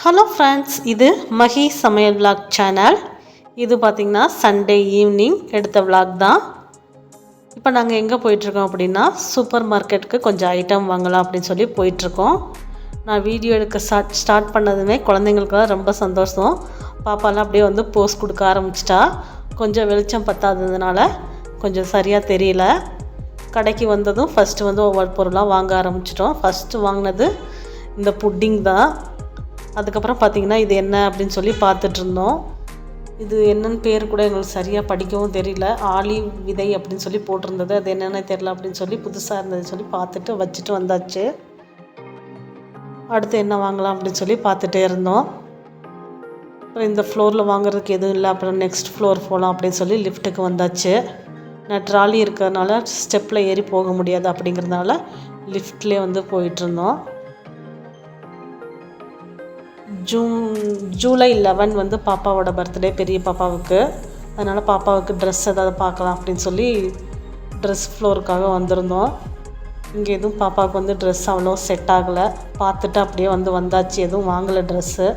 Hello friends இது மஹி சமையல் vlog channel இது பார்த்திங்கன்னா சண்டே ஈவினிங் எடுத்த vlog தான். இப்போ நாங்கள் எங்கே போயிட்டுருக்கோம் அப்படின்னா சூப்பர் மார்க்கெட்டுக்கு கொஞ்சம் ஐட்டம் வாங்கலாம் அப்படின்னு சொல்லி போயிட்டுருக்கோம். நான் வீடியோ எடுக்க ஸ்டார்ட் ஸ்டார்ட் பண்ணதுமே குழந்தைங்களுக்கெல்லாம் ரொம்ப சந்தோஷம். பாப்பாலாம் அப்படியே வந்து போஸ் கொடுக்க ஆரம்பிச்சிட்டா. கொஞ்சம் வெளிச்சம் பத்தாததுனால கொஞ்சம் சரியாக தெரியல. கடைக்கு வந்ததும் ஃபஸ்ட்டு வந்து ஒவ்வொரு பொருளாக வாங்க ஆரம்பிச்சிட்டோம். ஃபஸ்ட்டு வாங்கினது இந்த புட்டிங் தான். அதுக்கப்புறம் பார்த்திங்கன்னா இது என்ன அப்படின்னு சொல்லி பார்த்துட்டு இருந்தோம். இது என்னன்னு பேர் கூட எங்களுக்கு சரியாக படிக்கவும் தெரியல. ஆலி விதை அப்படின்னு சொல்லி போட்டிருந்தது. அது என்னென்னு தெரில அப்படின்னு சொல்லி புதுசாக இருந்ததுன்னு சொல்லி பார்த்துட்டு வச்சுட்டு வந்தாச்சு. அடுத்து என்ன வாங்கலாம் அப்படின்னு சொல்லி பார்த்துட்டே இருந்தோம். அப்புறம் இந்த ஃப்ளோரில் வாங்குறதுக்கு எதுவும் இல்லை. அப்புறம் நெக்ஸ்ட் ஃப்ளோர் போகலாம் அப்படின்னு சொல்லி லிஃப்ட்டுக்கு வந்தாச்சு. நான் ட்ராலி இருக்கிறதுனால ஸ்டெப்பில் ஏறி போக முடியாது அப்படிங்கிறதுனால லிஃப்ட்லேயே வந்து போயிட்டுருந்தோம் ஜூன் ஜூலை லெவன் வந்து பாப்பாவோட பர்த்டே பெரிய பாப்பாவுக்கு. அதனால் பாப்பாவுக்கு ட்ரெஸ் ஏதாவது பார்க்கலாம் அப்படின்னு சொல்லி ட்ரெஸ் ஃப்ளோருக்காக வந்திருந்தோம். இங்கே எதுவும் பாப்பாவுக்கு வந்து ட்ரெஸ் அவ்வளோ செட் ஆகலை. பார்த்துட்டு அப்படியே வந்து வந்தாச்சு. எதுவும் வாங்கலை ட்ரெஸ்ஸு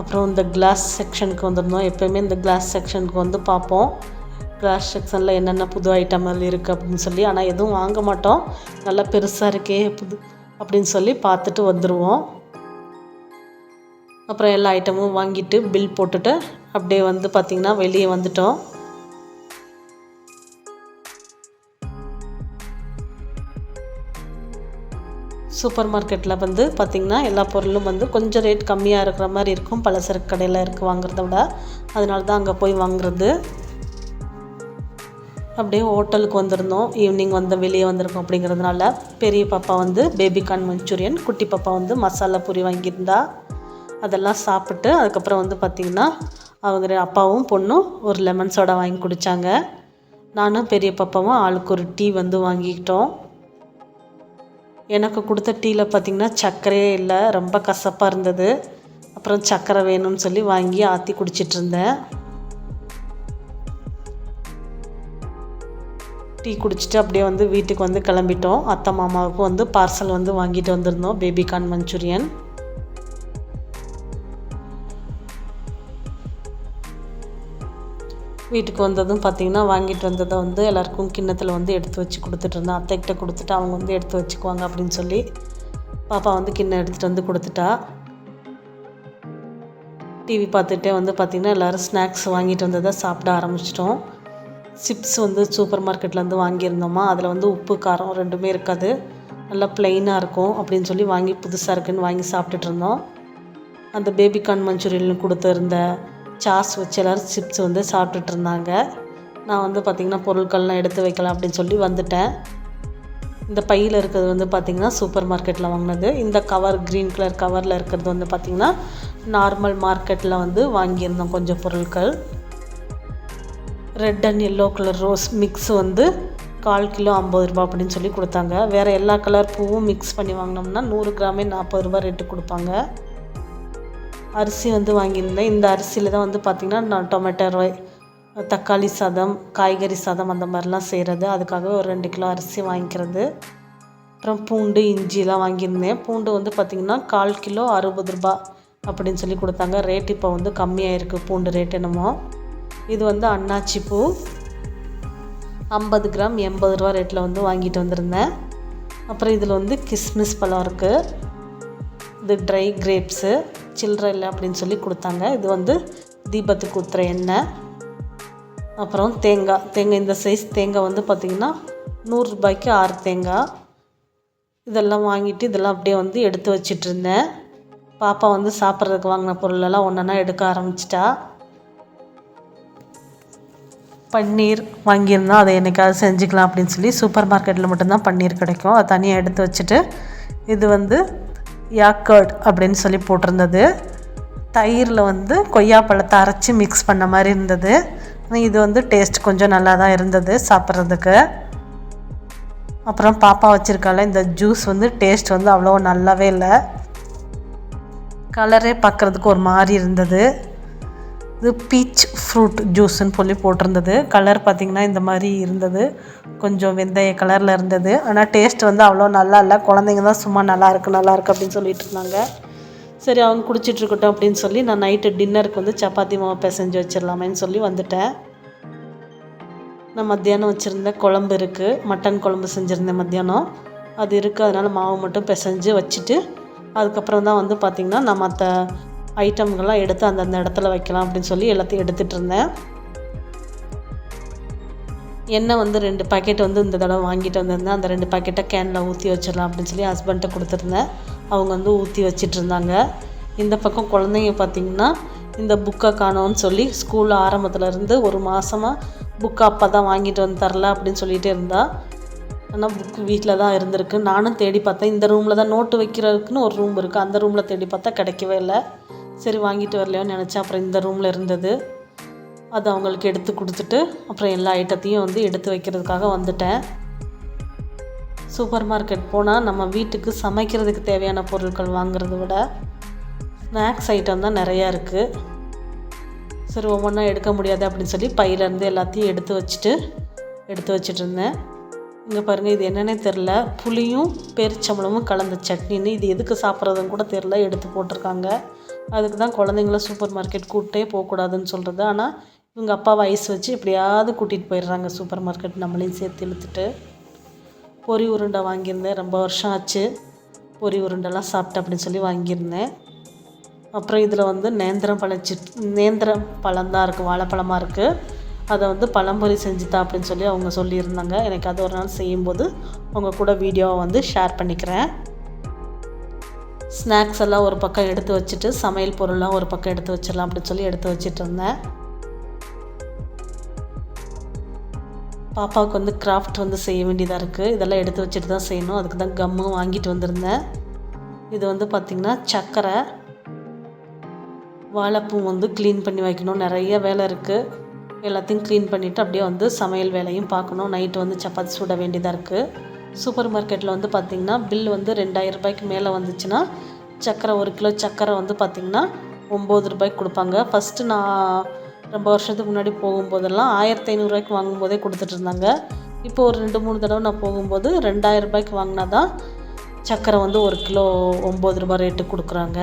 அப்புறம் இந்த கிளாஸ் செக்ஷனுக்கு வந்திருந்தோம். எப்போயுமே இந்த கிளாஸ் செக்ஷனுக்கு வந்து பார்ப்போம். கிளாஸ் செக்ஷனில் என்னென்ன புது ஐட்டங்கள் இருக்குது அப்படின்னு சொல்லி. ஆனால் எதுவும் வாங்க மாட்டோம். நல்லா பெருசாக இருக்கே புது அப்படின்னு சொல்லி பார்த்துட்டு வந்துடுவோம் அப்புறம் எல்லா ஐட்டமும் வாங்கிட்டு பில் போட்டுட்டு அப்படியே வந்து பார்த்திங்கன்னா வெளியே வந்துட்டோம். சூப்பர் மார்க்கெட்டில் வந்து பார்த்திங்கன்னா எல்லா பொருளும் வந்து கொஞ்சம் ரேட் கம்மியாக இருக்கிற மாதிரி இருக்கும். பலசரக்கு கடையில் இருக்குது வாங்குறத விட. அதனால தான் அங்கே போய் வாங்குறது. அப்படியே ஹோட்டலுக்கு வந்திருந்தோம். ஈவினிங் வந்து வெளியே வந்திருக்கோம் அப்படிங்கிறதுனால பெரிய பாப்பா வந்து பேபி கார்ன் மஞ்சூரியன் குட்டி பாப்பா வந்து மசாலா பூரி வாங்கியிருந்தா. அதெல்லாம் சாப்பிட்டு அதுக்கப்புறம் வந்து பார்த்திங்கன்னா அவங்க அப்பாவும் பொண்ணும் ஒரு லெமன் சோடா வாங்கி குடித்தாங்க நானும் பெரிய பாப்பாவும் ஆளுக்கு ஒரு டீ வந்து வாங்கிக்கிட்டோம். எனக்கு கொடுத்த டீயில் பார்த்திங்கன்னா சர்க்கரையே இல்லை ரொம்ப கசப்பாக இருந்தது. அப்புறம் சர்க்கரை வேணும்னு சொல்லி வாங்கி ஆற்றி குடிச்சிட்டு இருந்தேன். டீ குடிச்சிட்டு அப்படியே வந்து வீட்டுக்கு வந்து கிளம்பிட்டோம். அத்தை மாமாவுக்கும் வந்து பார்சல் வந்து வாங்கிட்டு வந்திருந்தோம் பேபி கார்ன் மஞ்சூரியன் வீட்டுக்கு வந்ததும் பார்த்திங்கன்னா வாங்கிட்டு வந்ததை வந்து எல்லாருக்கும் கிண்ணத்தில் வந்து எடுத்து வச்சு கொடுத்துட்ருந்தேன் அத்தைக்கிட்ட கொடுத்துட்டு அவங்க வந்து எடுத்து வச்சுக்குவாங்க அப்படின்னு சொல்லி பாப்பா வந்து கிண்ணம் எடுத்துகிட்டு வந்து கொடுத்துட்டா. டிவி பார்த்துட்டே வந்து பார்த்திங்கன்னா எல்லோரும் ஸ்நாக்ஸ் வாங்கிட்டு வந்ததை சாப்பிட ஆரம்பிச்சிட்டோம். சிப்ஸ் வந்து சூப்பர் மார்க்கெட்லேருந்து வாங்கியிருந்தோமா? அதில் வந்து உப்பு காரம் ரெண்டுமே இருக்காது. நல்லா ப்ளெயினாக இருக்கும் அப்படின்னு சொல்லி வாங்கி புதுசாக இருக்குன்னு வாங்கி சாப்பிட்டுட்டு இருந்தோம். அந்த பேபி கார்ன் மஞ்சூரியன் கொடுத்துருந்த சாஸ் வச்சு எல்லோரும் சிப்ஸ் வந்து சாப்பிட்டுட்டு இருந்தாங்க. நான் வந்து பார்த்திங்கன்னா பொருட்கள்லாம் எடுத்து வைக்கலாம் அப்படின்னு சொல்லி வந்துட்டேன். இந்த பையில் இருக்கிறது வந்து பார்த்திங்கன்னா சூப்பர் மார்க்கெட்டில் வாங்கினது. இந்த கவர் க்ரீன் கலர் கவரில் இருக்கிறது வந்து பார்த்திங்கன்னா நார்மல் மார்க்கெட்டில் வந்து வாங்கியிருந்தோம் கொஞ்சம் பொருட்கள். Red and yellow colour rose mix வந்து கால் கிலோ ஐம்பது ரூபா அப்படின்னு சொல்லி கொடுத்தாங்க. வேறு எல்லா கலர் பூவும் மிக்ஸ் பண்ணி வாங்கினோம்னா நூறு கிராமே நாற்பது ரூபா ரேட்டு கொடுப்பாங்க. அரிசி வந்து வாங்கியிருந்தேன். இந்த அரிசியில் தான் வந்து பார்த்திங்கன்னா நான் டொமேட்டோ தக்காளி சாதம் காய்கறி சாதம் அந்த மாதிரிலாம் செய்கிறது அதுக்காக ஒரு ரெண்டு கிலோ அரிசி வாங்கிக்கிறது. அப்புறம் பூண்டு இஞ்சிலாம் வாங்கியிருந்தேன். பூண்டு வந்து பார்த்திங்கன்னா கால் கிலோ அறுபது ரூபா அப்படின்னு சொல்லி கொடுத்தாங்க. ரேட் இப்போ வந்து கம்மியாக இருக்குது பூண்டு ரேட் என்னமோ. இது வந்து அண்ணாச்சி பூ. ஐம்பது கிராம் எண்பது ரூபா ரேட்டில் வந்து வாங்கிட்டு வந்திருந்தேன். அப்புறம் இதில் வந்து கிஸ்மிஸ் பழம் இருக்குது இது ட்ரை கிரேப்ஸு சில்லற இல்லை அப்படின்னு சொல்லி கொடுத்தாங்க. இது வந்து தீபத்துக்கு ஊற்றுற எண்ணெய். அப்புறம் தேங்காய் தேங்காய் இந்த சைஸ் தேங்காய் வந்து பார்த்திங்கன்னா நூறுரூபாய்க்கு ஆறு தேங்காய் இதெல்லாம் வாங்கிட்டு இதெல்லாம் அப்படியே வந்து எடுத்து வச்சிட்டு இருந்தேன் பாப்பா வந்து சாப்பிட்றதுக்கு வாங்கின பொருளெல்லாம் ஒன்றா எடுக்க ஆரம்பிச்சிட்டா. பன்னீர் வாங்கியிருந்தோம் அதை என்றைக்காவது செஞ்சுக்கலாம் அப்படின்னு சொல்லி சூப்பர் மார்க்கெட்டில் மட்டும்தான் பன்னீர் கிடைக்கும். அதை தனியாக எடுத்து வச்சுட்டு இது வந்து யாக்கர்ட் அப்படின்னு சொல்லி போட்டிருந்தது. தயிரில் வந்து கொய்யாப்பழத்தை அரைச்சி மிக்ஸ் பண்ண மாதிரி இருந்தது. இது வந்து டேஸ்ட் கொஞ்சம் நல்லா தான் இருந்தது சாப்பிட்றதுக்கு. அப்புறம் பாப்பா வச்சுருக்கால இந்த ஜூஸ் வந்து டேஸ்ட் வந்து அவ்வளோ நல்லாவே இல்லை. கலரே பார்க்குறதுக்கு ஒரு மாதிரி இருந்தது. இது பீச் ஃப்ரூட் ஜூஸ்ன்னு சொல்லி போட்டிருந்தது. கலர் பார்த்திங்கன்னா இந்த மாதிரி இருந்தது. கொஞ்சம் வெந்தய கலரில் இருந்தது. ஆனால் டேஸ்ட் வந்து அவ்வளோ நல்லா இல்லை. குழந்தைங்க தான் சும்மா நல்லா இருக்குது நல்லா இருக்குது அப்படின்னு சொல்லிட்டு இருந்தாங்க. சரி அவங்க குடிச்சிட்டு இருக்கட்டும் அப்படின்னு சொல்லி நான் நைட்டு டின்னருக்கு வந்து சப்பாத்தி மாவு பிசைஞ்சு வச்சிடலாமேன்னு சொல்லி வந்துட்டேன். நான் மத்தியானம் வச்சுருந்தேன் குழம்பு இருக்குது மட்டன் குழம்பு செஞ்சுருந்தேன் மத்தியானம். அது இருக்குது அதனால் மாவு மட்டும் பிசைஞ்சு வச்சுட்டு அதுக்கப்புறம் தான் வந்து பார்த்திங்கன்னா நான் மற்ற ஐட்டம்கள்லாம் எடுத்து அந்தந்த இடத்துல வைக்கலாம் அப்படின்னு சொல்லி எல்லாத்தையும் எடுத்துகிட்டு இருந்தேன். எண்ணெய் வந்து ரெண்டு பாக்கெட் வந்து இந்த தடவை வாங்கிட்டு வந்திருந்தேன். அந்த ரெண்டு பாக்கெட்டை கேனில் ஊற்றி வச்சிடலாம் அப்படின்னு சொல்லி ஹஸ்பண்ட்டை கொடுத்துருந்தேன். அவங்க வந்து ஊற்றி வச்சிட்டு இருந்தாங்க. இந்த பக்கம் குழந்தைங்க பார்த்திங்கன்னா இந்த புக்கை காணோன்னு சொல்லி ஸ்கூல் ஆரம்பத்துலேருந்து ஒரு மாதமாக புக்கு அப்போ தான் வாங்கிட்டு வந்து தரல அப்படின்னு சொல்லிகிட்டே இருந்தா. ஆனால் புக்கு வீட்டில் தான் இருந்திருக்கு. நானும் தேடி பார்த்தேன். இந்த ரூமில் தான் நோட்டு வைக்கிறதுக்குன்னு ஒரு ரூம் இருக்குது அந்த ரூமில் தேடி பார்த்தா கிடைக்கவே இல்லை. சரி வாங்கிட்டு வரலையோன்னு நினச்சேன். அப்புறம் இந்த ரூமில் இருந்தது. அது அவங்களுக்கு எடுத்து கொடுத்துட்டு அப்புறம் எல்லா ஐட்டத்தையும் வந்து எடுத்து வைக்கிறதுக்காக வந்துட்டேன். சூப்பர் மார்க்கெட் போனால் நம்ம வீட்டுக்கு சமைக்கிறதுக்கு தேவையான பொருட்கள் வாங்குறத விட ஸ்நாக்ஸ் ஐட்டம் தான் நிறையா இருக்குது சரி ஒவ்வொன்றா எடுக்க முடியாது அப்படின்னு சொல்லி பையிலேருந்து எல்லாத்தையும் எடுத்து வச்சுட்டு எடுத்து வச்சுட்டு இருந்தேன். இங்கே பாருங்கள் இது என்னென்னே தெரில புளியும் பேரிச்சம்பளமும் கலந்த சட்னின்னு இது எதுக்கு சாப்பிட்றதுன்னு கூட தெரில எடுத்து போட்டிருக்காங்க. அதுக்கு தான் குழந்தைங்கள சூப்பர் மார்க்கெட் கூப்பிட்டே போகக்கூடாதுன்னு சொல்கிறது ஆனால் இவங்க அப்பா வயசு வச்சு எப்படியாவது கூட்டிகிட்டு போயிடுறாங்க சூப்பர் மார்க்கெட் நம்மளையும் சேர்த்து இழுத்துட்டு. பொரி உருண்டை வாங்கியிருந்தேன் ரொம்ப வருஷம் ஆச்சு. பொரி உருண்டைலாம் சாப்பிட்டேன் அப்படின்னு சொல்லி வாங்கியிருந்தேன். அப்புறம் இதில் வந்து நேந்திரம் பழச்சி நேந்திரம் பழம் தான் இருக்குது வாழைப்பழமாக இருக்குது அதை வந்து பழம்பொரி செஞ்சுதா அப்படின்னு சொல்லி அவங்க சொல்லியிருந்தாங்க. எனக்கு அது ஒரு நாள் செய்யும்போது உங்கள் கூட வீடியோவை வந்து ஷேர் பண்ணிக்கிறேன். ஸ்நாக்ஸ் எல்லாம் ஒரு பக்கம் எடுத்து வச்சுட்டு சமையல் பொருள்லாம் ஒரு பக்கம் எடுத்து வச்சிடலாம் அப்படின்னு சொல்லி எடுத்து வச்சுட்டு இருந்தேன். பாப்பாவுக்கு வந்து கிராஃப்ட் வந்து செய்ய வேண்டியதாக இருக்குது இதெல்லாம் எடுத்து வச்சுட்டு தான் செய்யணும். அதுக்கு தான் கம்மும் வாங்கிட்டு வந்திருந்தேன். இது வந்து பார்த்திங்கன்னா சர்க்கரை வாழைப்பூ வந்து க்ளீன் பண்ணி வைக்கணும். நிறைய வேலை இருக்குது எல்லாத்தையும் க்ளீன் பண்ணிவிட்டு அப்படியே வந்து சமையல் வேலையும் பார்க்கணும். நைட்டு வந்து சப்பாத்தி சுட வேண்டியதாக இருக்குது சூப்பர் மார்க்கெட்டில் வந்து பார்த்திங்கன்னா பில் வந்து ரெண்டாயிரம் ரூபாய்க்கு மேலே வந்துச்சுன்னா சர்க்கரை ஒரு கிலோ சக்கரை வந்து பார்த்திங்கன்னா ஒம்பது ரூபாய்க்கு கொடுப்பாங்க. ஃபஸ்ட்டு நான் ரொம்ப வருஷத்துக்கு முன்னாடி போகும்போதெல்லாம் ஆயிரத்தி ஐநூறுரூவாய்க்கு வாங்கும்போதே கொடுத்துட்டு இருந்தாங்க. இப்போ ஒரு ரெண்டு மூணு தடவை நான் போகும்போது ரெண்டாயிரம் ரூபாய்க்கு வாங்கினா தான் சக்கரை வந்து ஒரு கிலோ ஒம்பது ரூபாய் ரேட்டு கொடுக்குறாங்க.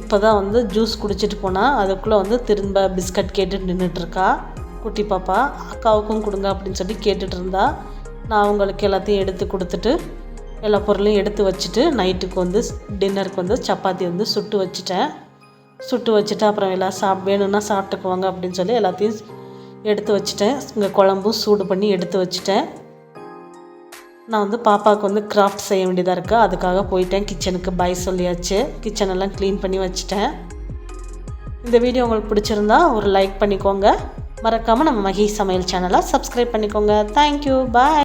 இப்போ தான் வந்து ஜூஸ் குடிச்சிட்டு போனால் அதுக்குள்ளே வந்து திரும்ப பிஸ்கட் கேட்டு நின்றுட்டுருக்கா குட்டி பாப்பா அக்காவுக்கும் கொடுங்க அப்படின்னு சொல்லி கேட்டுட்டு இருந்தா நான் அவங்களுக்கு எல்லாத்தையும் எடுத்து கொடுத்துட்டு எல்லா பொருளையும் எடுத்து வச்சுட்டு நைட்டுக்கு வந்து டின்னருக்கு வந்து சப்பாத்தி வந்து சுட்டு வச்சுட்டேன். சுட்டு வச்சுட்டு அப்புறம் எல்லாம் சாப் வேணும்னா சாப்பிட்டுக்குவாங்க அப்படின்னு சொல்லி எல்லாத்தையும் எடுத்து வச்சுட்டேன். இங்கே குழம்பும் சூடு பண்ணி எடுத்து வச்சுட்டேன். நான் வந்து பாப்பாவுக்கு வந்து கிராஃப்ட் செய்ய வேண்டியதாக இருக்குது அதுக்காக போயிட்டேன். கிச்சனுக்கு பை சொல்லியாச்சு. கிச்சனெல்லாம் க்ளீன் பண்ணி வச்சுட்டேன். இந்த வீடியோ உங்களுக்கு பிடிச்சிருந்தா ஒரு லைக் பண்ணிக்கோங்க. மறக்காமல் நம்ம மகி சமையல் சேனலை சப்ஸ்கிரைப் பண்ணிக்கோங்க. Thank you bye